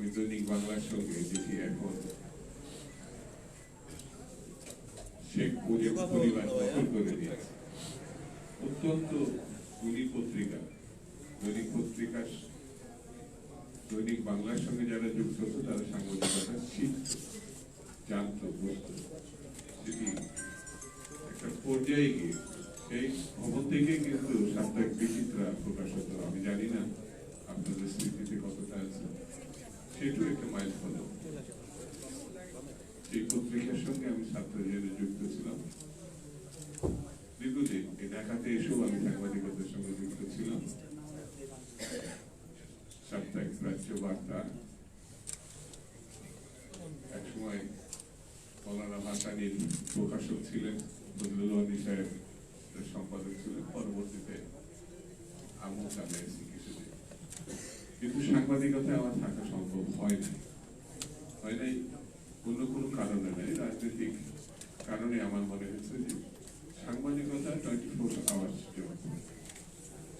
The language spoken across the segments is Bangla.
আমি দৈনিক বাংলার সঙ্গে যেটি এখন শেখ মুজিব পরিবার দখল করে দিয়েছে অত্যন্ত গুণী পত্রিকা দৈনিক পত্রিকা দৈনিক বাংলার সঙ্গে যারা যুক্ত হতো তারা সাংবাদিকতা শিখত জানত বুঝত। সেটি একটা পর্যায়ে গিয়ে সেই ভবন থেকে কিন্তু সাপ্তাহিক বিচিত্রা প্রকাশ হতো আমি জানি না আপনাদের স্মৃতিতে কতটা আছে। সেটাও একটা মাইল ফলক এই পত্রিকার সঙ্গে আমি ছাত্র জীবনে যুক্ত ছিলাম। দীর্ঘদিন এই ঢাকাতে এসেও আমি সাংবাদিকতার সঙ্গে যুক্ত ছিলাম। সাপ্তাহিক প্রাচ্য বার্তা। একসময় মৌলানা ভাসানির প্রকাশক ছিলেন বদলুল হলি সাহেব সম্পাদক ছিলেন। পরবর্তীতে আমল চালিয়েছি কিছুদিন কিন্তু সাংবাদিকতায় আমার থাকা সম্ভব হয় নাই হয় নাই অন্য কোনো কারণে নাই, রাজনৈতিক কারণে আমার মনে হয়েছে যে সাংবাদিকতা টোয়েন্টি ফোর আওয়ার্স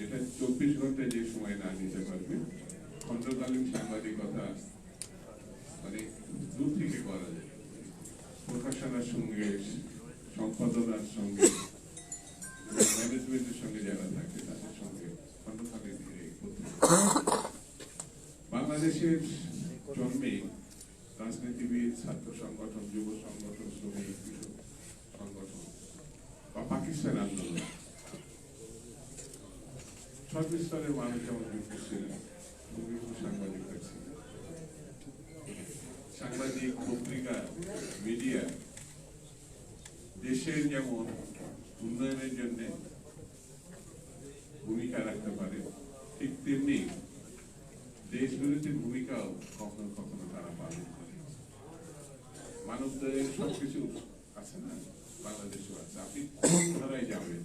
এটা চব্বিশ ঘন্টায় যে সময় না নিতে পারবে, খণ্ডকালীন সাংবাদিকতা মানে দূর থেকে করা যায়। প্রকাশনার সঙ্গে, সম্পাদনার সঙ্গে ম্যানেজমেন্টের সঙ্গে যারা থাকে তাদের সঙ্গে খণ্ডকালীন এই পত্রিকা। বাংলাদেশের জন্মে রাজনীতিবিদ, ছাত্র সংগঠন, যুব সংগঠন, শ্রমিক, কৃষক সংগঠন বা পাকিস্তান আন্দোলন। সর্বস্তরের মানুষ যেমন যুক্ত ছিলেন সাংবাদিকরা ছিলেন। সাংবাদিক, পত্রিকা, মিডিয়া, দেশের যেমন উন্নয়নের জন্য ভূমিকা রাখতে পারে, ঠিক তেমনি দেশ বিরোধী ভূমিকাও কখনো কখনো তারা পালন করে। মানবদের সবকিছু আছে না? বাংলাদেশেও আছে। আপনি কোন ধারায় যাবেন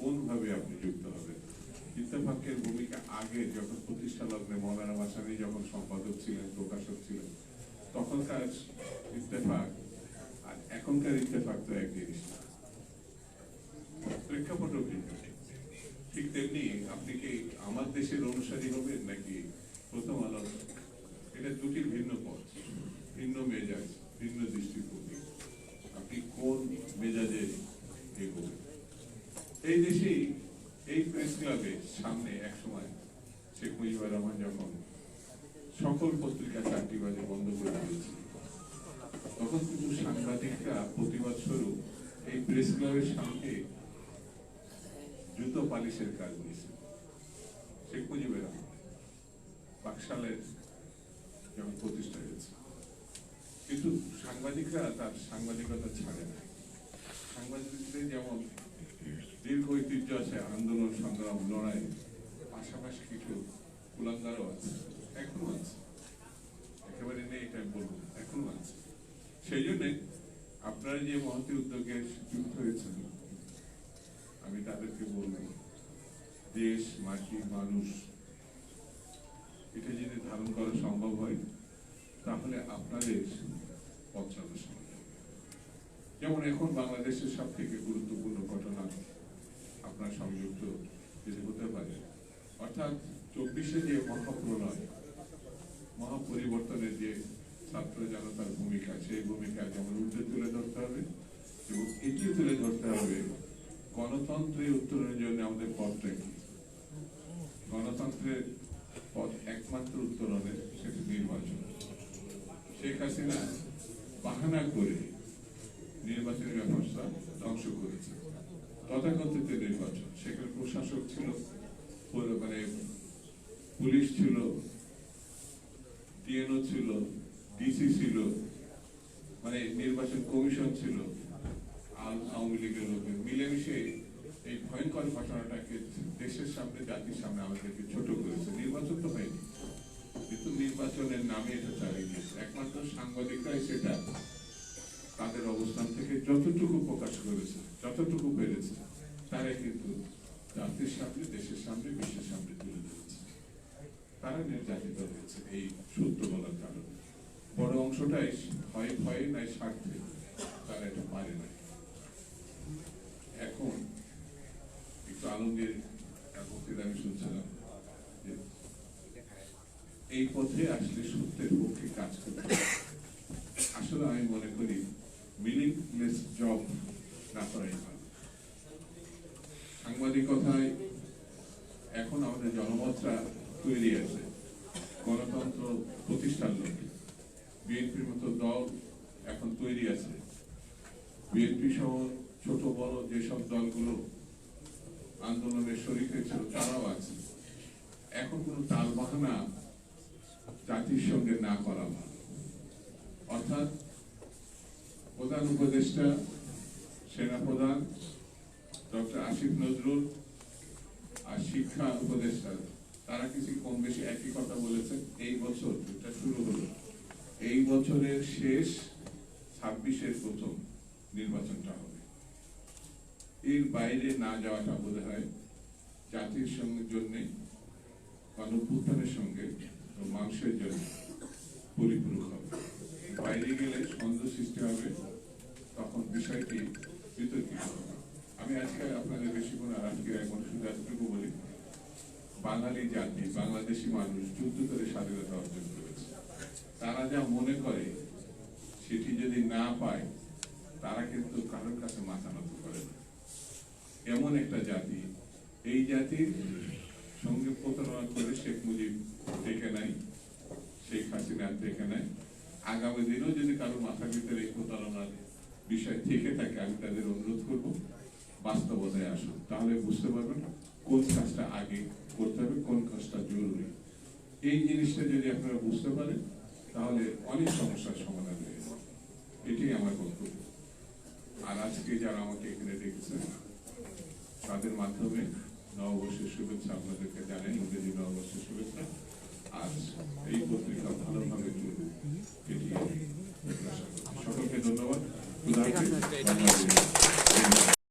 কোন ভাবে আপনি যুক্ত হবেন। ইত্তেফাকের ভূমিকা আগে যখন প্রতিষ্ঠা লগ্নে মৌলানা ভাসানি যখন সম্পাদক ছিলেন, প্রকাশক ছিলেন, তখনকার ইত্তেফাক আর এখনকার ইত্তেফাক তো এক জিনিস না প্রেক্ষাপটও ঠিক তেমনি আপনি কি আমার দেশের অনুসারী হবেন নাকি প্রথম আলো এটা দুটি ভিন্ন পথ, ভিন্ন মেজাজ, ভিন্ন দৃষ্টিভঙ্গি। আপনি কোন মেজাজে এগোবেন? এই দেশেই এই প্রেস ক্লাবের সামনে এক সময় শেখ মুজিবুর রহমান যখন সকল পত্রিকা চারটি বাজে বন্ধ করে দিয়েছিল, তখন কিন্তু সাংবাদিকরা প্রতিবাদ স্বরূপ এই প্রেস ক্লাবের সামনে জুতো পালিশের কাজ নিয়েছে শেখ মুজিবুর রহমান। বাকশালের যখন প্রতিষ্ঠা হয়েছে। কিন্তু সাংবাদিকরা তার সাংবাদিকতা ছাড়ে না। সাংবাদিকদের যেমন দীর্ঘ ঐতিহ্য আছে, আন্দোলন, সংগ্রাম, লড়াই, পাশাপাশি কিছু কুলাঙ্গারও আছে, এখনও আছে। একেবারে নেই এটা বলব এখনও আছে। সেই জন্যে আপনারা যে মহতি উদ্যোগে যুক্ত হয়েছেন, আমি তাদেরকে বলব, দেশ, মাটি, মানুষ এটা যদি ধারণ করা সম্ভব হয়, তাহলে আপনাদের পথ যেমন এখন বাংলাদেশের সব থেকে গুরুত্বপূর্ণ ঘটনা আপনার সংযুক্ত যদি হতে পারে, অর্থাৎ চব্বিশে যে মহাপ্রলয়, মহাপরিবর্তনের যে ছাত্র জনতার ভূমিকা, সেই ভূমিকা যেমন উর্ধে তুলে ধরতে হবে এবং এটিও তুলে ধরতে হবে, গণতন্ত্রের উত্তরণের জন্য আমাদের পথটা কি? গণতন্ত্রের পথ একমাত্র উত্তরণের সেটি নির্বাচন শেখ হাসিনা বাহানা করে নির্বাচনী ব্যবস্থা ধ্বংস করেছে। তথাকথিত নির্বাচন, সেখানে প্রশাসক ছিল মানে পুলিশ ছিল, টিএনও ছিল, ডিসি ছিল মানে নির্বাচন কমিশন ছিল আওয়ামী লীগের লোকের মিলেমিশে এই ভয়ঙ্কর ঘটনাটাকে দেশের সামনে, জাতির সামনে আমাদেরকে ছোট করেছে। নির্বাচন তো হয়নি। কিন্তু নির্বাচনের নামে এটা চালিয়ে গিয়েছে একমাত্র সাংবাদিকরাই সেটা তাদের অবস্থান থেকে যতটুকু প্রকাশ করেছে, যতটুকু পেরেছে, তারাই কিন্তু জাতির সামনে, দেশের সামনে, বিশ্বের সামনে তুলে ধরেছে। তারা নির্যাতিত হয়েছে, এই সূত্র বলার কারণে। বড় অংশটাই হয় ভয়ে নাই, স্বার্থে তারা এটা পারে না এখন একটু এক বক্তৃতা আমি শুনছিলাম। এই পথে আসলে সত্যের পক্ষে কাজ করতে। আসলে আমি মনে করি মিনিংলেস জব না করাই ভালো। সাংবাদিকতায় এখন আমাদের জনমতটা তৈরি আছে। গণতন্ত্র প্রতিষ্ঠার লক্ষ্যে। বিএনপির মতো দল এখন তৈরি আছে। বিএনপি সহ ছোট বড় যেসব দলগুলো আন্দোলনের শরিক হয়েছিল তারাও আছে। এখন কোনো তাল বাহানা জাতির সঙ্গে না করা ভালো। অর্থাৎ প্রধান উপদেষ্টা, সেনাপ্রধান, ডক্টর আসিফ নজরুল আর শিক্ষা উপদেষ্টা, তারা কিছু কম বেশি একই কথা বলেছেন, এই বছর যেটা শুরু হলো। এই বছরের শেষ ছাব্বিশের প্রথম নির্বাচনটা হবে। এর বাইরে না যাওয়াটা বোধ হয় জাতির সঙ্গে জন্যে, গণভ্যুত্থানের সঙ্গে মানুষের জন্য পরিপূরক হবে। বাইরে গেলে সন্দেহ সৃষ্টি হবে, তখন বিষয়টি বিতর্কিত হবে। আমি আজকে আপনাদের বেশি কোনো আজকে এখন শুধু এতটুকু বলি বাঙালি জাতি, বাংলাদেশি মানুষ যুদ্ধ করে স্বাধীনতা অর্জন করেছে। তারা যা মনে করে, সেটি যদি না পায়, তারা কিন্তু কারোর কাছে মাথা নত করে না। এমন একটা জাতি, এই জাতির সঙ্গে প্রতারণা করে শেখ মুজিব দেখে নাই, শেখ হাসিনা থেকে নাই। আগামী দিনেও যদি কারও মাথার ভিতরে এই প্রতারণার বিষয় থেকে থাকে, আমি তাদের অনুরোধ করব, বাস্তবতায় আসুন। তাহলে বুঝতে পারবেন কোন কাজটা আগে করতে হবে, কোন কাজটা জরুরি। এই জিনিসটা যদি আপনারা বুঝতে পারেন, তাহলে অনেক সমস্যার সমাধান হয়ে যাবে। এটাই আমার বক্তব্য। আর আজকে যারা আমাকে এখানে ডেকেছেন তাদের মাধ্যমে নববর্ষের শুভেচ্ছা আপনাদেরকে জানাই, ইংরেজি নববর্ষের শুভেচ্ছা। আজ এই পত্রিকা ভালোভাবে। সকলকে ধন্যবাদ।